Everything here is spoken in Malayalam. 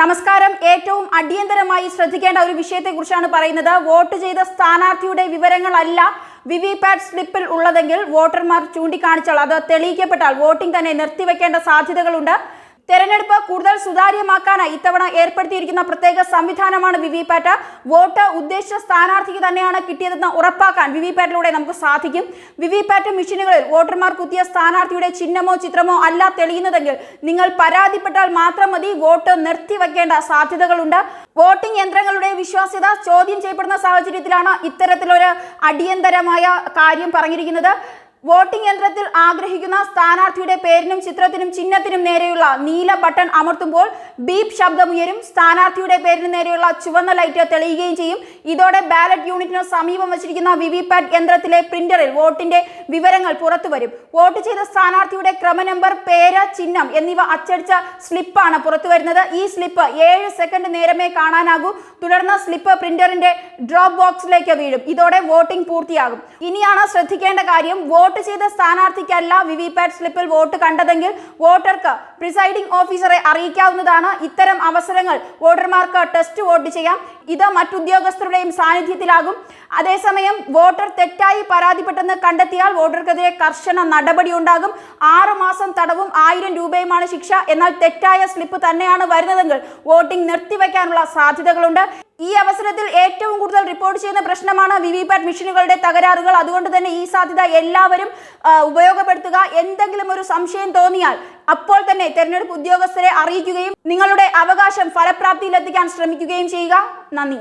നമസ്കാരം. ഏറ്റവും അടിയന്തരമായി ശ്രദ്ധിക്കേണ്ട ഒരു വിഷയത്തെക്കുറിച്ചാണ് പറയുന്നത്. വോട്ട് ചെയ്ത സ്ഥാനാർത്ഥിയുടെ വിവരങ്ങളല്ല വി വി പാറ്റ് സ്ലിപ്പിൽ ഉള്ളതെങ്കിൽ വോട്ടർമാർ ചൂണ്ടിക്കാണിച്ചാൽ അത് തെളിയിക്കപ്പെട്ടാൽ വോട്ടിംഗ് തന്നെ നിർത്തിവെക്കേണ്ട സാധ്യതകളുണ്ട്. തെരഞ്ഞെടുപ്പ് കൂടുതൽ സുതാര്യമാക്കാനായി ഇത്തവണ ഏർപ്പെടുത്തിയിരിക്കുന്ന പ്രത്യേക സംവിധാനമാണ് വിവിപാറ്റ് വോട്ട് ഉദ്ദേശിച്ച സ്ഥാനാർത്ഥിക്ക് തന്നെയാണ് കിട്ടിയതെന്ന് ഉറപ്പാക്കാൻ വിവിപാറ്റിലൂടെ നമുക്ക് സാധിക്കും. വിവിപാറ്റ് മെഷീനുകളിൽ വോട്ടർമാർ കുത്തിയ സ്ഥാനാർത്ഥിയുടെ ചിഹ്നമോ ചിത്രമോ അല്ല തെളിയുന്നതെങ്കിൽ നിങ്ങൾ പരാതിപ്പെട്ടാൽ മാത്രം മതി വോട്ട് നിർത്തിവെക്കേണ്ട സാധ്യതകളുണ്ട്. വോട്ടിംഗ് യന്ത്രങ്ങളുടെ വിശ്വാസ്യത ചോദ്യം ചെയ്യപ്പെടുന്ന സാഹചര്യത്തിലാണ് ഇത്തരത്തിലൊരു അടിയന്തരമായ കാര്യം പറഞ്ഞിരിക്കുന്നത്. വോട്ടിംഗ് യന്ത്രത്തിൽ ആഗ്രഹിക്കുന്ന സ്ഥാനാർത്ഥിയുടെ പേരിനും ചിത്രത്തിനും ചിഹ്നത്തിനും നേരെയുള്ള നീല ബട്ടൺ അമർത്തുമ്പോൾ ബീപ് ശബ്ദമുയരും. സ്ഥാനാർത്ഥിയുടെ പേരിന് നേരെയുള്ള ചുവന്ന ലൈറ്റ് തെളിയുകയും ചെയ്യും. ഇതോടെ ബാലറ്റ് യൂണിറ്റിന് സമീപം വച്ചിരിക്കുന്ന വിവിപാറ്റ് യന്ത്രത്തിലെ പ്രിന്ററിൽ വോട്ടിന്റെ വിവരങ്ങൾ പുറത്തു വരും വോട്ട് ചെയ്ത സ്ഥാനാർത്ഥിയുടെ ക്രമ നമ്പർ പേര് ചിഹ്നം എന്നിവ അച്ചടിച്ച സ്ലിപ്പാണ് പുറത്തു വരുന്നത് ഈ സ്ലിപ്പ് ഏഴ് സെക്കൻഡ് നേരമേ കാണാനാകൂ. തുടർന്ന് സ്ലിപ്പ് പ്രിന്ററിന്റെ ഡ്രോപ്പ് ബോക്സിലേക്ക് വീഴും. ഇതോടെ വോട്ടിംഗ് പൂർത്തിയാകും. ഇനിയാണ് ശ്രദ്ധിക്കേണ്ട കാര്യം. വോട്ട് ചെയ്ത സ്ഥാനാർത്ഥിക്കല്ല വി വി പാറ്റ് സ്ലിപ്പിൽ വോട്ട് കണ്ടതെങ്കിൽ വോട്ടർക്ക് പ്രിസൈഡിംഗ് ഓഫീസറെ അറിയിക്കാവുന്നതാണ് ഇത്തരം അവസരങ്ങൾ. വോട്ടർമാർക്ക് ടെസ്റ്റ് വോട്ട് ചെയ്യാം. ഇത് മറ്റുദ്യോഗസ്ഥരുടെയും സാന്നിധ്യത്തിലാകും. അതേസമയം വോട്ടർ തെറ്റായി പരാതിപ്പെട്ടെന്ന് കണ്ടെത്തിയാൽ വോട്ടർക്കെതിരെ കർശന നടപടി ഉണ്ടാകും. ആറ് മാസം തടവും ആയിരം രൂപയുമാണ് ശിക്ഷ. എന്നാൽ തെറ്റായ സ്ലിപ്പ് തന്നെയാണ് വരുന്നതെങ്കിൽ വോട്ടിംഗ് നിർത്തിവെക്കാനുള്ള സാധ്യതകളുണ്ട്. ഈ അവസരത്തിൽ ഏറ്റവും കൂടുതൽ റിപ്പോർട്ട് ചെയ്യുന്ന പ്രശ്നമാണ് വി വി പാറ്റ് മെഷീനുകളുടെ തകരാറുകൾ. അതുകൊണ്ട് തന്നെ ഈ സാധ്യത എല്ലാവരും ഉപയോഗപ്പെടുത്തുക. എന്തെങ്കിലും ഒരു സംശയം തോന്നിയാൽ അപ്പോൾ തന്നെ തെരഞ്ഞെടുപ്പ് ഉദ്യോഗസ്ഥരെ അറിയിക്കുകയും നിങ്ങളുടെ അവകാശം ഫലപ്രാപ്തിയിലെത്തിക്കാൻ ശ്രമിക്കുകയും ചെയ്യുക. നന്ദി.